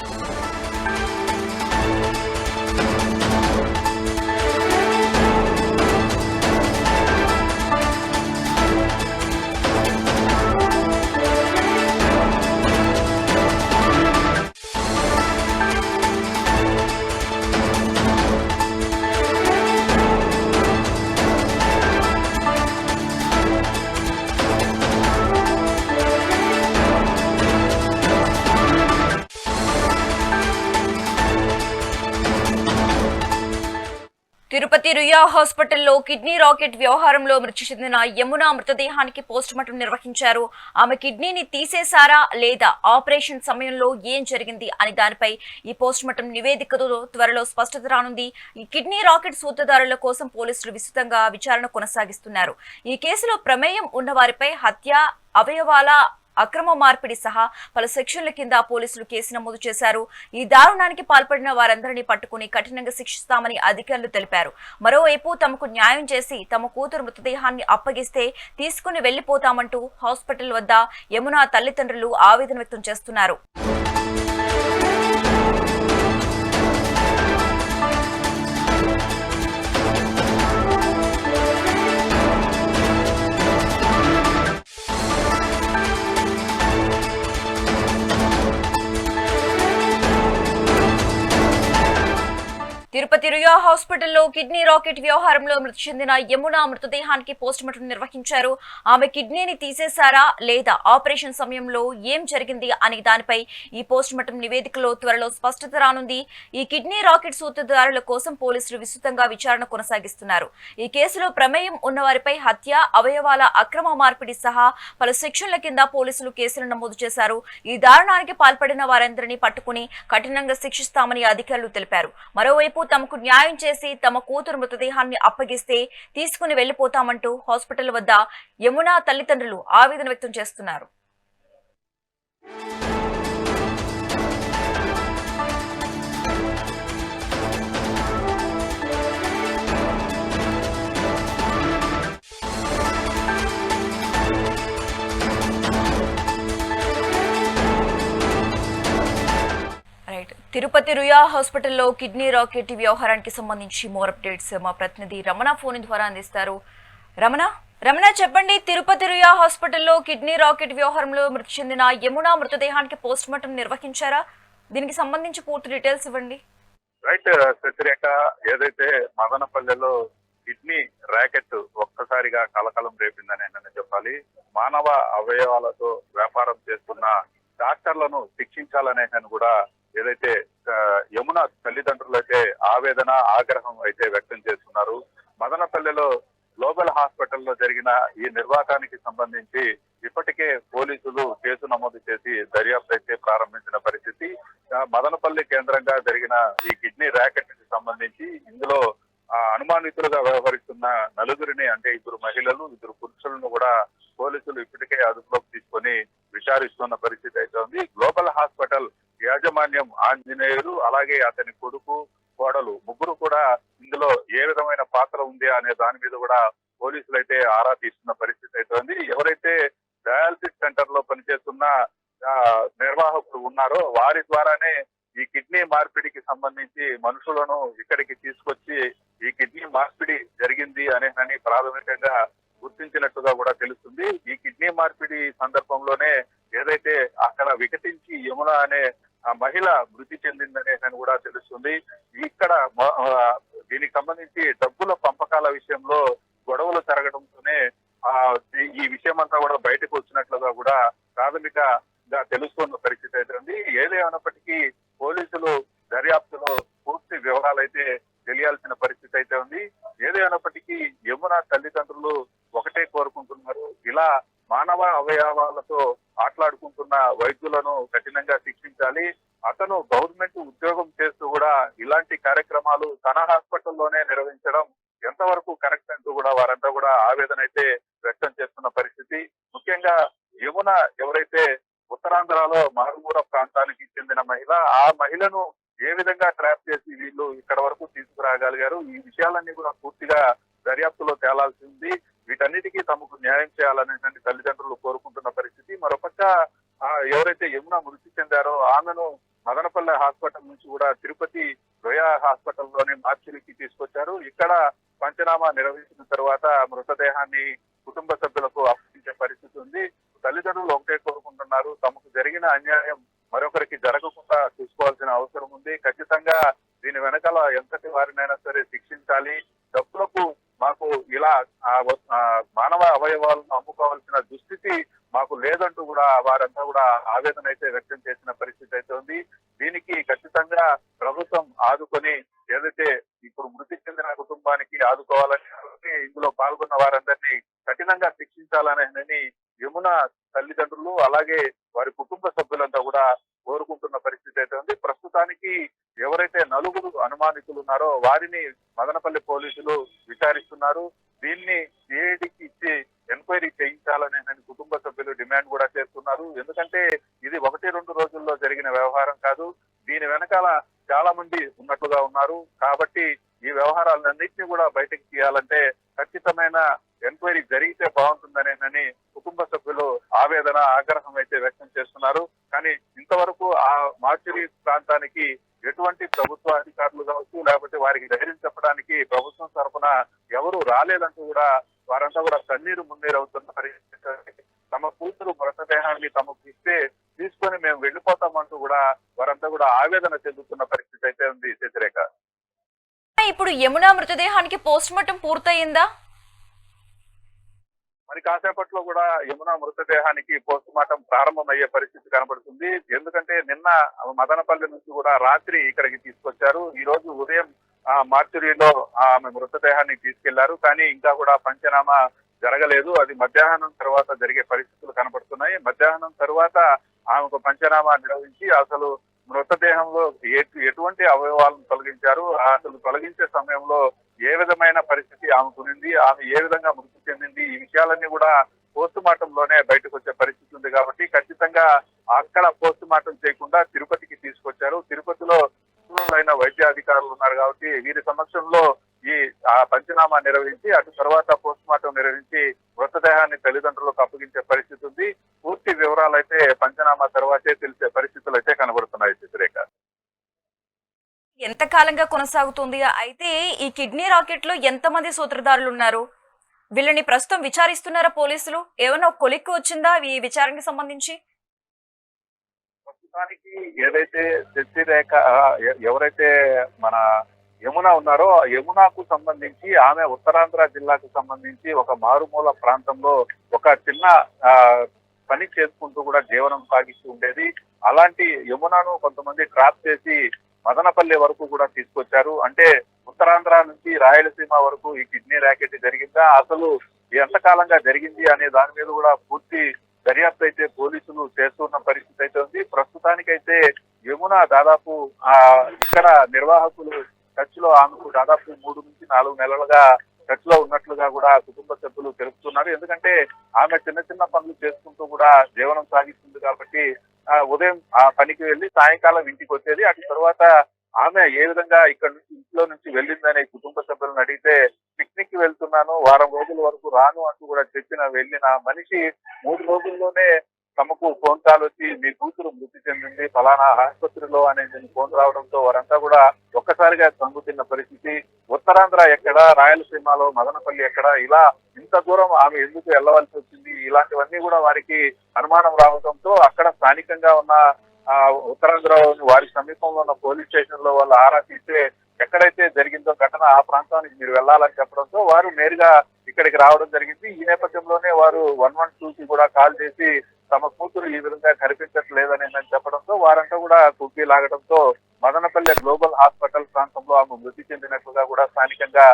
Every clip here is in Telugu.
Bye. తిరుపతి రుయా హాస్పిటల్లో కిడ్నీ రాకెట్ వ్యవహారంలో మృతి చెందిన యమున మృతదేహానికి పోస్ట్ మార్టం నిర్వహించారు. ఆమె కిడ్నీని తీసేశారా లేదా ఆపరేషన్ సమయంలో ఏం జరిగింది అని దానిపై ఈ పోస్ట్ మార్టం నివేదికతో త్వరలో స్పష్టత రానుంది. ఈ కిడ్నీ రాకెట్ సూత్రధారుల కోసం పోలీసులు విస్తృతంగా విచారణ కొనసాగిస్తున్నారు. ఈ కేసులో ప్రమేయం ఉన్న వారిపై హత్య అవయవాల అక్రమ మార్పిడి సహా పలు సెక్షన్ల కింద పోలీసులు కేసు నమోదు చేశారు. ఈ దారుణానికి పాల్పడిన వారందరినీ పట్టుకుని కఠినంగా శిక్షిస్తామని అధికారులు తెలిపారు. మరోవైపు తమకు న్యాయం చేసి తమ కూతురు మృతదేహాన్ని అప్పగిస్తే తీసుకుని వెళ్ళిపోతామంటూ హాస్పిటల్ వద్ద యమున తల్లిదండ్రులు ఆవేదన వ్యక్తం చేస్తున్నారు. తిరుపతి రియా హాస్పిటల్లో కిడ్నీ రాకెట్ వ్యవహారంలో మృతి చెందిన యమున మృతదేహానికి పోస్టుమార్టం నిర్వహించారు. ఆమె కిడ్నీని తీసేశారా లేదా ఆపరేషన్ సమయంలో ఏం జరిగింది అనే దానిపై ఈ పోస్టుమార్టం నివేదికలో త్వరలో స్పష్టత రానుంది. ఈ కిడ్నీ రాకెట్ సూత్రధారుల కోసం పోలీసులు విస్తృతంగా విచారణ కొనసాగిస్తున్నారు. ఈ కేసులో ప్రమేయం ఉన్నవారిపై హత్య అవయవాల అక్రమ మార్పిడి సహా పలు సెక్షన్ల కింద పోలీసులు కేసులు నమోదు చేశారు. ఈ దారుణానికి పాల్పడిన వారందరినీ పట్టుకుని కఠినంగా శిక్షిస్తామని అధికారులు తెలిపారు. మరోవైపు తమకు న్యాయం చేసి తమ కూతురు మృతదేహాన్ని అప్పగిస్తే తీసుకుని వెళ్ళిపోతామంటూ హాస్పిటల్ వద్ద యమున తల్లిదండ్రులు ఆవేదన వ్యక్తం చేస్తున్నారు. తిరుపతి రుయా హాస్పిటల్లో కిడ్నీ రాకెట్ వ్యవహారానికి సంబంధించి మోర్ అప్డేట్స్ మా ప్రతినిధి రమణ ఫోన్ ద్వారా అందిస్తారు. రమణ రమణ చెప్పండి తిరుపతి రుయా హాస్పిటల్లో కిడ్నీ రాకెట్ వ్యవహారంలో మృతి చెందిన యమున మృతదేహానికి పోస్ట్ మార్టం నిర్వహించారా? దీనికి సంబంధించి పూర్తి డీటెయిల్స్ ఇవ్వండి. రైట్ శశిరేఖ ఏదైతే మదనపల్లెలో కిడ్నీ ర్యాకెట్ ఒక్కసారిగా కలకలం రేపిందని నేను చెప్పాలి మానవ అవయవాలతో వ్యాపారం చేస్తున్న డాక్టర్లను శిక్షించాలనే కూడా ఏదైతే యమున తల్లిదండ్రులు అయితే ఆవేదన ఆగ్రహం అయితే వ్యక్తం చేస్తున్నారు. మదనపల్లెలో గ్లోబల్ హాస్పిటల్లో జరిగిన ఈ నిర్వాకానికి సంబంధించి ఇప్పటికే పోలీసులు కేసు నమోదు చేసి దర్యాప్తు అయితే ప్రారంభించిన పరిస్థితి. మదనపల్లి కేంద్రంగా జరిగిన ఈ కిడ్నీ ర్యాకెట్కి సంబంధించి ఇందులో ఆ, అనుమానితులుగా వ్యవహరిస్తున్న నలుగురిని అంటే ఇద్దరు మహిళలు ఇద్దరు పురుషులను కూడా పోలీసులు ఇప్పటికే అదుపులోకి తీసుకొని విచారిస్తున్న పరిస్థితి అయితే ఉంది గ్లోబల్ హాస్పిటల్ యాజమాన్యం అలాగే అతని కొడుకు కోడలు ముగ్గురు కూడా ఇందులో ఏ విధమైన పాత్ర ఉంది అనే దాని మీద కూడా పోలీసులు అయితే ఆరా తీస్తున్న పరిస్థితి అయితే ఉంది ఎవరైతే డయాలసిస్ సెంటర్లో పనిచేస్తున్న నిర్వాహకులు ఉన్నారో వారి ద్వారానే ఈ కిడ్నీ మార్పిడికి సంబంధించి మనుషులను ఇక్కడికి తీసుకొచ్చి ఈ కిడ్నీ మార్పిడి జరిగింది అనే అని ప్రాథమికంగా గుర్తించినట్టుగా కూడా తెలుస్తుంది. ఈ కిడ్నీ మార్పిడి సందర్భంలోనే ఏదైతే అక్కడ వికటించి యమున అనే ఆ మహిళ జరుగుతుంది. ఇక్కడ దీనికి సంబంధించి డబ్బుల పంపకాల విషయంలో గొడవలు జరగడంతోనే ఆ ఈ- విషయం అంతా కూడా బయటకు వచ్చినట్లుగా కూడా ప్రాథమికంగా తెలుసుకున్న పరిస్థితి అయితే ఉంది. ఏదేమైనప్పటికీ పోలీసులు దర్యాప్తులో పూర్తి వివరాలు అయితే తెలియాల్సిన పరిస్థితి అయితే ఉంది. ఏదేమైనప్పటికీ యమున తల్లిదండ్రులు ఒకటే కోరుకుంటున్నారు. ఇలా మానవ అవయవాలతో ఆటలాడుకుంటున్న వైద్యులు కఠినంగా శిక్షించాలి అతను గవర్నమెంట్ ఉద్యోగం చేస్తూ కూడా ఇలాంటి కార్యక్రమాలు తన హాస్పిటల్లోనే నిర్వహించడం ఎంతవరకు కరెక్ట్ అంటూ కూడా వారంతా కూడా ఆవేదన అయితే వ్యక్తం చేస్తున్న పరిస్థితి ముఖ్యంగా యమున ఎవరైతే ఉత్తరాంధ్రలో మారుమూల ప్రాంతానికి చెందిన మహిళ ఆ మహిళను ఏ విధంగా ట్రాప్ చేసి వీళ్ళు ఇక్కడ వరకు తీసుకురాగలిగారు ఈ విషయాలన్నీ కూడా పూర్తిగా దర్యాప్తులో తేలాల్సింది. వీటన్నిటికీ తమకు న్యాయం చేయాలనేటువంటి తల్లిదండ్రులు కోరుకుంటున్న పరిస్థితి. మరొక ఎవరైతే యమున మృతి చెందారో ఆమెను మదనపల్లె హాస్పిటల్ నుంచి కూడా తిరుపతి లోయా హాస్పిటల్లోనే మార్చిలికి తీసుకొచ్చారు. ఇక్కడ పంచనామా నిర్వహించిన తర్వాత మృతదేహాన్ని కుటుంబ సభ్యులకు అప్పగించే పరిస్థితి ఉంది. తల్లిదండ్రులు ఒకటే కోరుకుంటున్నారు. తమకు జరిగిన అన్యాయం మరొకరికి జరగకుండా చూసుకోవాల్సిన అవసరం ఉంది. ఖచ్చితంగా దీని వెనకాల ఎంతటి వారినైనా సరే శిక్షించాలి. అవయవాలను అమ్ముకోవాల్సిన దుస్థితి మాకు లేదంటూ కూడా వారంతా కూడా ఆవేదన అయితే వ్యక్తం చేసిన పరిస్థితి అయితే ఉంది. దీనికి ఖచ్చితంగా ప్రభుత్వం ఆదుకొని ఏదైతే ఇప్పుడు మృతి చెందిన కుటుంబానికి ఆదుకోవాలని ఇందులో పాల్గొన్న వారందరినీ కఠినంగా శిక్షించాలని యమున తల్లిదండ్రులు అలాగే వారి కుటుంబ సభ్యులంతా కూడా కోరుకుంటున్న పరిస్థితి అయితే ఉంది. ప్రస్తుతానికి ఎవరైతే నలుగురు అనుమానితులు ఉన్నారో వారిని మదనపల్లి పోలీసులు విచారిస్తున్నారు. దీన్ని సిఐడికి ఇచ్చి ఎంక్వైరీ చేయించాలని నేను కుటుంబ సభ్యులు డిమాండ్ కూడా చేస్తున్నారు. ఎందుకంటే ఇది ఒకటి రెండు రోజుల్లో జరిగిన వ్యవహారం కాదు. దీని వెనకాల చాలా మంది ఉన్నట్లుగా ఉన్నారు. కాబట్టి ఈ వ్యవహారాలన్నింటినీ కూడా బయటకు తీయాలంటే ఖచ్చితమైన ఎంక్వైరీ జరిగితే బాగుంటుందనేనని కుటుంబ సభ్యులు ఆవేదన ఆగ్రహం అయితే వ్యక్తం చేస్తున్నారు. కానీ ఇంతవరకు ఆ మార్చురీ ప్రాంతానికి ఎటువంటి ప్రభుత్వ అధికారులు కావచ్చు లేకపోతే వారికి ధైర్యం చెప్పడానికి ప్రభుత్వం తరఫున ఎవరు రాలేదంటూ కూడా వారంతా కూడా కన్నీరు మున్నీరు అవుతున్న తమ కూతురు మృతదేహాన్ని తమకు ఇస్తే తీసుకొని మేము వెళ్ళిపోతామంటూ కూడా వారంతా కూడా ఆవేదన చెందుతున్న పరిస్థితి అయితే ఉంది వ్యతిరేక ఇప్పుడు యమునా మృతదేహానికి పోస్ట్ మార్టం పూర్తయిందా? మరి కాసేపట్లో కూడా యమున మృతదేహానికి పోస్ట్ మార్టం ప్రారంభమయ్యే పరిస్థితి కనబడుతుంది ఎందుకంటే నిన్న మదనపల్లి నుంచి కూడా రాత్రి ఇక్కడికి తీసుకొచ్చారు. ఈ రోజు ఉదయం ఆ మార్చురీలో ఆమె మృతదేహాన్ని తీసుకెళ్ళారు. కానీ ఇంకా కూడా పంచనామా జరగలేదు. అది మధ్యాహ్నం తర్వాత జరిగే పరిస్థితులు కనబడుతున్నాయి మధ్యాహ్నం తర్వాత ఆమెకు పంచనామా నిర్వహించి అసలు మృతదేహంలో ఎటు- ఎటువంటి అవయవాలను తొలగించారు? అసలు తొలగించే సమయంలో ఏ విధమైన పరిస్థితి ఆమెకునింది ఆమె ఏ విధంగా మృతి చెందింది? ఈ విషయాలన్నీ కూడా పోస్ట్ మార్టం లోనే బయటకు వచ్చే పరిస్థితి ఉంది కాబట్టి ఖచ్చితంగా అక్కడ పోస్ట్ మార్టం చేయకుండా తిరుపతికి తీసుకొచ్చారు. తిరుపతిలో అయిన వైద్య అధికారులు ఉన్నారు కాబట్టి వీరి సమక్షంలో ఈ ఆ పంచనామా నిర్వహించి అటు తర్వాత పోస్ట్ మార్టం నిర్వహించి మృతదేహాన్ని తల్లిదండ్రులకు అప్పగించే పరిస్థితి ఉంది. పూర్తి వివరాలు అయితే పంచనామా తర్వాతే తెలిసే పరిస్థితి అయితే కనబడుతున్నాయి చిత్రేఖ కొంతకాలంగా కాలంగా కొనసాగుతుంది. అయితే ఈ కిడ్నీ రాకెట్లో ఎంతమంది సూత్రధారులు ఉన్నారు వీళ్ళని ప్రస్తుతం విచారిస్తున్నారా పోలీసులు? ఏమైనా కొలిక్కు వచ్చిందా ఈ విచారణకి సంబంధించి? ప్రస్తుతానికి ఏదైతే శశిరేఖ రేఖ ఎవరైతే మన యమున ఉన్నారో ఆ యమునకు సంబంధించి ఆమె ఉత్తరాంధ్ర జిల్లాకు సంబంధించి ఒక మారుమూల ప్రాంతంలో ఒక చిన్న పని చేసుకుంటూ కూడా జీవనం సాగిస్తూ ఉండేది. అలాంటి యమునను కొంతమంది ట్రాప్ చేసి మదనపల్లి వరకు కూడా తీసుకొచ్చారు. అంటే ఉత్తరాంధ్ర నుంచి రాయలసీమ వరకు ఈ కిడ్నీ ర్యాకెట్ జరిగిందా? అసలు ఎంతకాలంగా జరిగింది అనే దాని మీద కూడా పూర్తి దర్యాప్తు అయితే పోలీసులు చేస్తున్న పరిస్థితి అయితే ఉంది. ప్రస్తుతానికైతే యమున దాదాపు ఆ ఇక్కడ నిర్వాహకులు టచ్లో ఆమెకు దాదాపు మూడు నుంచి నాలుగు నెలలుగా టచ్లో ఉన్నట్లుగా కూడా కుటుంబ సభ్యులు తెలుపుతున్నారు. ఎందుకంటే ఆమె చిన్న చిన్న పనులు చేసుకుంటూ కూడా జీవనం సాగిస్తుంది కాబట్టి ఉదయం ఆ పనికి వెళ్ళి సాయంకాలం ఇంటికి వచ్చేది. అటు తర్వాత ఆమె ఏ విధంగా ఇక్కడ నుంచి ఇంట్లో నుంచి వెళ్ళిందనే కుటుంబ సభ్యులను అడిగితే పిక్నిక్కి వెళ్తున్నాను వారం రోజుల వరకు రాను అంటూ కూడా చెప్పిన వెళ్ళిన మనిషి మూడు రోజుల్లోనే తమకు ఫోన్ కాల్ వచ్చి మీ కూతురు మృతి చెందింది ఫలానా ఆసుపత్రిలో అనేది ఫోన్ రావడంతో వారంతా కూడా ఒక్కసారిగా తంగుతున్న పరిస్థితి. ఉత్తరాంధ్ర ఎక్కడ రాయలసీమలో మదనపల్లి ఎక్కడ ఇలా ఇంత దూరం ఆమె ఎందుకు వెళ్ళవలసి వచ్చింది? ఇలాంటివన్నీ కూడా వారికి అనుమానం రావడంతో అక్కడ స్థానికంగా ఉన్న ఆ ఉత్తరాంధ్రలోని వారి సమీపంలో ఉన్న పోలీస్ స్టేషన్లో వాళ్ళు ఆరా తీస్తే ఎక్కడైతే జరిగిందో ఘటన ఆ ప్రాంతానికి మీరు వెళ్ళాలని చెప్పడంతో వారు నేరుగా ఇక్కడికి రావడం జరిగింది. ఈ నేపథ్యంలోనే వారు వన్ వన్ టూకి కూడా కాల్ చేసి తమ కూతురు ఈ విధంగా కనిపించట్లేదని చెప్పడంతో వారంతా కూడా కుగ్గి లాగడంతో మదనపల్లె గ్లోబల్ హాస్పిటల్ ప్రాంతంలో ఆమె మృతి చెందినట్లుగా కూడా స్థానికంగా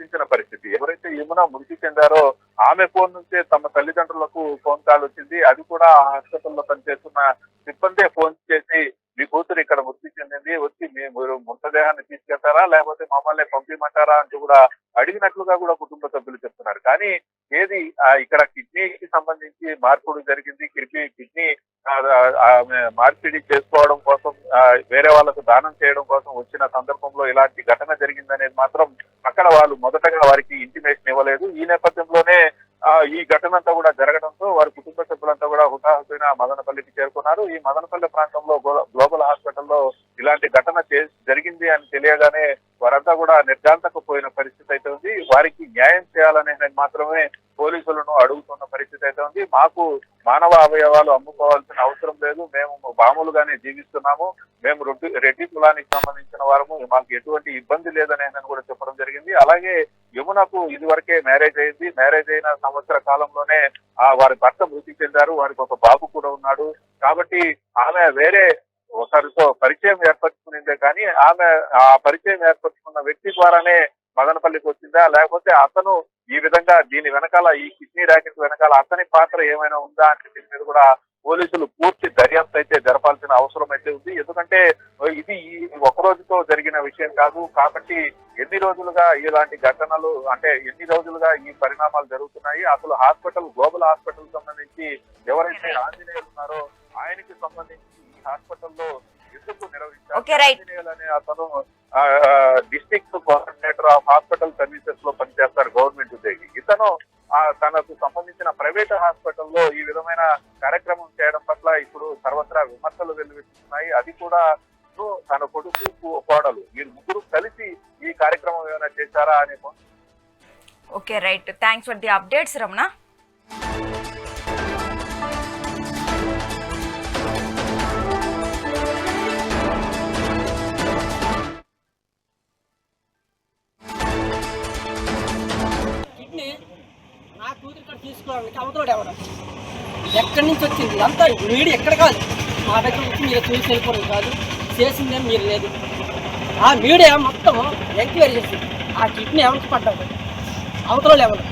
గుర్తించిన పరిస్థితి. ఎవరైతే యమున మృతి చెందారో ఆమె ఫోన్ నుంచే తమ తల్లిదండ్రులకు ఫోన్ కాల్ వచ్చింది. అది కూడా ఆ హాస్పిటల్లో పనిచేస్తున్న సిబ్బందే ఫోన్ చేసి మీ కూతురు ఇక్కడ మృతి చెందింది వచ్చి మీరు మృతదేహాన్ని తీసుకెళ్తారా? లేకపోతే మమ్మల్ని పంపించమంటారా అంటూ కూడా అడిగినట్లుగా కూడా కుటుంబ సభ్యులు చెప్తున్నారు. కానీ ఏది ఇక్కడ కిడ్నీకి సంబంధించి మార్పుడు జరిగింది. కిడ్నీ కిడ్నీ మార్పిడి చేసుకోవడం కోసం వేరే వాళ్ళకు దానం చేయడం కోసం వచ్చిన సందర్భంలో ఇలాంటి ఘటన జరిగిందనేది మాత్రం మొదటగా వారికి ఇంటిమేషన్ ఇవ్వలేదు. ఈ నేపథ్యంలోనే ఆ, ఈ ఘటన అంతా కూడా జరగడంతో వారి కుటుంబ సభ్యులంతా కూడా హుటాహుటిన మదనపల్లికి చేరుకున్నారు. ఈ మదనపల్లి ప్రాంతంలో గ్లోబల్ హాస్పిటల్లో ఇలాంటి ఘటన జరిగింది అని తెలియగానే వారంతా కూడా నిర్గాంతకపోయిన పరిస్థితి న్యాయం చేయాలనే మాత్రమే పోలీసులను అడుగుతున్న పరిస్థితి అయితే ఉంది. మాకు మానవ అవయవాలు అమ్ముకోవాల్సిన అవసరం లేదు. మేము మామూలుగానే జీవిస్తున్నాము. మేము రెడ్డి రెడ్డి కులానికి సంబంధించిన వారము. మాకు ఎటువంటి ఇబ్బంది లేదని కూడా చెప్పడం జరిగింది. అలాగే యమునకు ఇదివరకే మ్యారేజ్ అయింది. మ్యారేజ్ అయిన సంవత్సర కాలంలోనే ఆ వారి భర్త మృతి చెందారు. వారికి ఒక బాబు కూడా ఉన్నాడు. కాబట్టి ఆమె వేరే ఒకరితో పరిచయం ఏర్పరచుకునిందే కానీ ఆమె ఆ పరిచయం ఏర్పరచుకున్న వ్యక్తి ద్వారానే మదనపల్లికి వచ్చిందా? లేకపోతే అతను ఈ విధంగా దీని వెనకాల ఈ కిడ్నీ ర్యాకెట్ వెనకాల అతని పాత్ర ఏమైనా ఉందా అంటే దీని మీద కూడా పోలీసులు పూర్తి దర్యాప్తు అయితే జరపాల్సిన అవసరం అయితే ఉంది. ఎందుకంటే ఇది ఈ ఒక రోజుతో జరిగిన విషయం కాదు. కాబట్టి ఎన్ని రోజులుగా ఇలాంటి ఘటనలు అంటే ఎన్ని రోజులుగా ఈ పరిణామాలు జరుగుతున్నాయి? అసలు హాస్పిటల్ గ్లోబల్ హాస్పిటల్ సంబంధించి ఎవరైతే ఆంజనేయులు ఉన్నారో ఆయనకి సంబంధించి ఈ హాస్పిటల్లో ఎందుకు నిర్వహించారు. ఆంజనేయులు అనే అతను డిస్ట్రిక్ట్ డైరెక్టర్ ఆఫ్ హాస్పిటల్ సర్వీసెస్లో పనిచేస్తారు గవర్నమెంట్ ఉద్యోగి. ఇతను తనకు సంబంధించిన ప్రైవేట్ హాస్పిటల్లో ఈ విధమైన కార్యక్రమం చేయడం పట్ల ఇప్పుడు సర్వత్రా విమర్శలు వెలువెత్తున్నాయి అది కూడా తన కొడుకు కోడలు. వీరు ముగ్గురు కలిసి ఈ కార్యక్రమం ఏమైనా చేశారా అనే okay right thanks for the updates Ramana అవతలోడు ఎవరు? ఎక్కడి నుంచి వచ్చింది? అంతా వీడు ఎక్కడ కాదు. మా దగ్గర వచ్చి మీరు చూసి వెళ్ళిపోవడం కాదు. చేసిందేం మీరు లేదు. ఆ మీడియా మొత్తం ఎంక్వైరీ చేసింది. ఆ కిడ్నీ ఎవరికి పడ్డాడు అవతలోడు ఎవరు?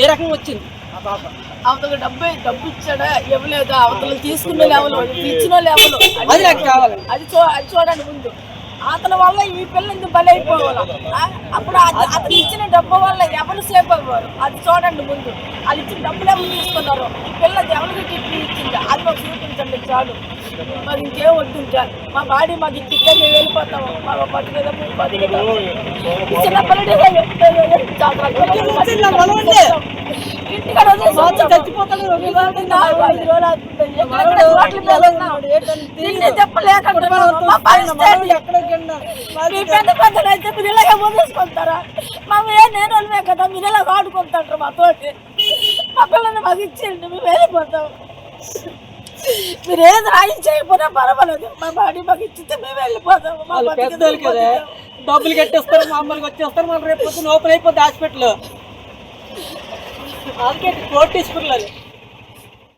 ఏ రకంగా వచ్చింది? ఆ పాప. అవతల డబ్బు డబ్బు ఇచ్చాడా? ఇవ్వలేదా? అవతల తీసుకునే లెవెల్ ఇచ్చిన లెవెల్ అది నాకు కావాలి. అది చూ అది చూడండి ముందు. అతని వల్ల ఈ పిల్ల ఇంత బలి అయిపోవాలి? అప్పుడు అత- అతను ఇచ్చిన డబ్బు వల్ల ఎవరు సేఫ్ అవ్వరు. అది చూడండి ముందు. వాళ్ళు ఇచ్చిన డబ్బులు ఎవరు తీసుకున్నారు? ఈ పిల్ల ఎవరికి కిడ్నీ ఇచ్చింది? అది మాకు చూపించండి చాలు. మాకు ఇంకేం వద్దు మా బాడీ మాకు ఇచ్చితే మేము వెళ్ళిపోతాము. మా బతికేదా బతికేదా ఇచ్చిన పిల్లడే వచ్చిందా మా పెద్ద అయితే మీరు ఇలాగే వదిలేసుకుంటారా మా ఏ నేను వాళ్ళమే కదా. మీరు ఇలా ఆడుకుంటారు మా తోటి మా పిల్లల్ని మాకు ఇచ్చేయండి మేము వెళ్ళిపోతాం మీరు ఏది రాయి చేయకపోతే పర్వాలేదు మా బాడీ మాకు ఇచ్చితే మేము వెళ్ళిపోతాం మా డబ్బులు కట్టేస్తారు మామూలుగా వచ్చేస్తారు మళ్ళీ రేపు పొద్దున్న ఓపెన్ అయిపోద్ది హాస్పిటల్. అందుకే కోర్టు తీసుకున్నారు